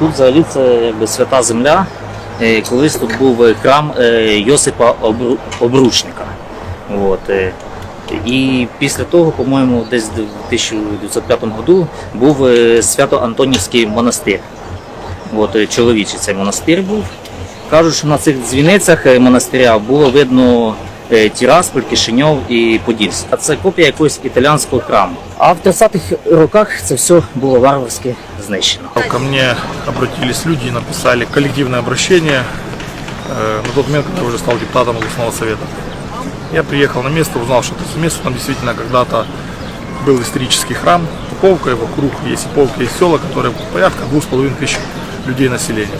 Тут взагалі це якби свята земля. Е, Колись тут був е, храм е, Йосипа Обручника. От. І після того, по-моєму, десь в 1905 году був Свято-Антонівський монастир. От, чоловічий цей монастир був. Кажуть, що на цих дзвіницях монастиря було видно Тірасполь, Кишиньов і Подільськ. А це копія якогось італіанського храму. А в 30-х роках це все було варварськи знищено. Ко мне обратились люди и написали коллективное обращение э, на тот момент, когда я уже стал депутатом областного совета. Я приехал на место, узнал, что это место там действительно когда-то был исторический храм Туповка, и вокруг есть Иповка, есть села, которые порядка двух с половиной тысяч людей населения.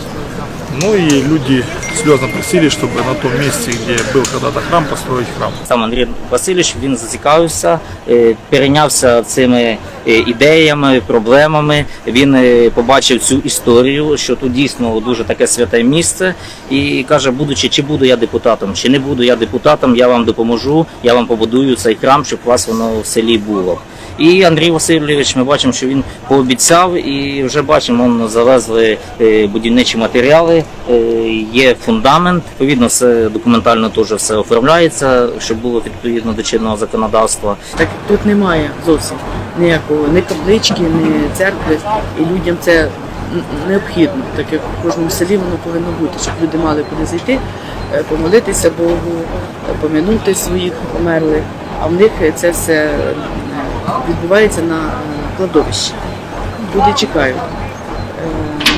Ну и люди слезно просили, чтобы на том месте, где был когда-то храм, построить храм. Сам Андрій Васильович він зацікавився, е, перейнявся цими е, ідеями, проблемами. Він е, побачив цю історію, що тут дійсно дуже таке святе місце, і каже, будучи, чи буду я депутатом, чи не буду я депутатом, я вам допоможу, я вам побудую цей храм, щоб у вас воно в селі було. І Андрій Васильович, ми бачимо, що він пообіцяв, і вже бачимо, он завезли е, будівничі матеріали, е, є фундамент. Відповідно, все документально теж все оформляється, щоб було відповідно до чинного законодавства. Так тут немає зовсім ніякого ні таблички, ні церкви, і людям це необхідно, так як в кожному селі воно повинно бути, щоб люди мали куди зайти, е, помолитися Богу, помянути своїх померлих. А в них це все відбувається на е, кладовищі. Люди чекають. Е,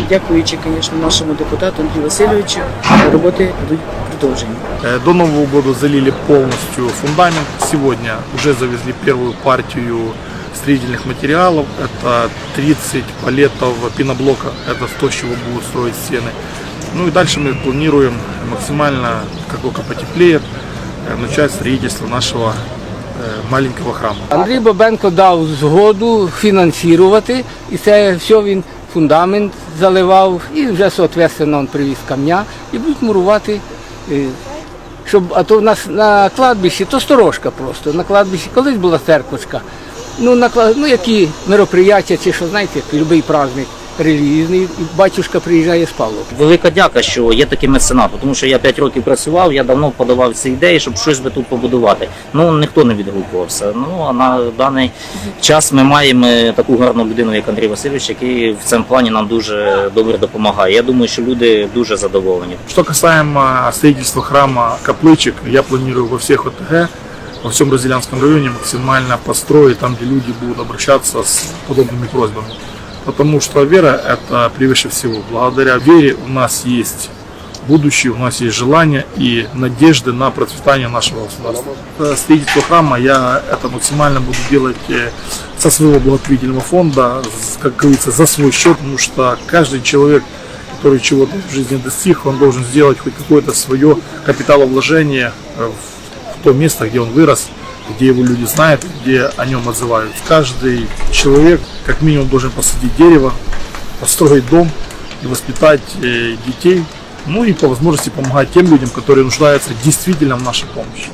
Дякуючи, звісно, нашому депутату Андрію Васильовичу, е, роботи будуть продовжені. Э, До Нового года залили полностью фундамент. Сегодня уже завезли первую партию строительных материалов. Это 30 палетов пеноблока. Это то, с чего будут строить стены. Ну и дальше мы планируем максимально, как только потеплеет, э, начать строительство нашего э, маленького храма. Андрій Бабенко дав згоду фінансувати, і це все він фундамент заливав, і вже соответственно він привіз камня і будуть мурувати. е, Щоб, а то в нас на кладбищі, то сторожка просто. На кладбищі колись була церквочка. Ну, на, ну які мероприяття, чи що, знаєте, будь-який праздник релігійний, і батюшка приїжджає з Павлова. Велика дяка, що є такий меценат, тому що я 5 років працював, я давно подавав ці ідеї, щоб щось би тут побудувати. Ну ніхто не відгукувався. Ну а на даний час ми маємо таку гарну людину, як Андрій Васильович, який в цьому плані нам дуже добре допомагає. Я думаю, що люди дуже задоволені. Что касаемо строительства храма каплычек, я планирую во всех ОТГ, во всем Разделянском районе максимально построить там, где люди будут обращаться с подобными просьбами. Потому что вера – это превыше всего. Благодаря вере у нас есть будущее, у нас есть желание и надежды на процветание нашего государства. Строительство храма я это максимально буду делать э, со своего благотворительного фонда, как говорится, за свой счет, потому что каждый человек который чего-то в жизни достиг, он должен сделать хоть какое-то свое капиталовложение в то место, где он вырос, где его люди знают, где о нем отзываются. Каждый человек как минимум должен посадить дерево, построить дом и воспитать э, детей, ну и по возможности помогать тем людям, которые нуждаются действительно в нашей помощи.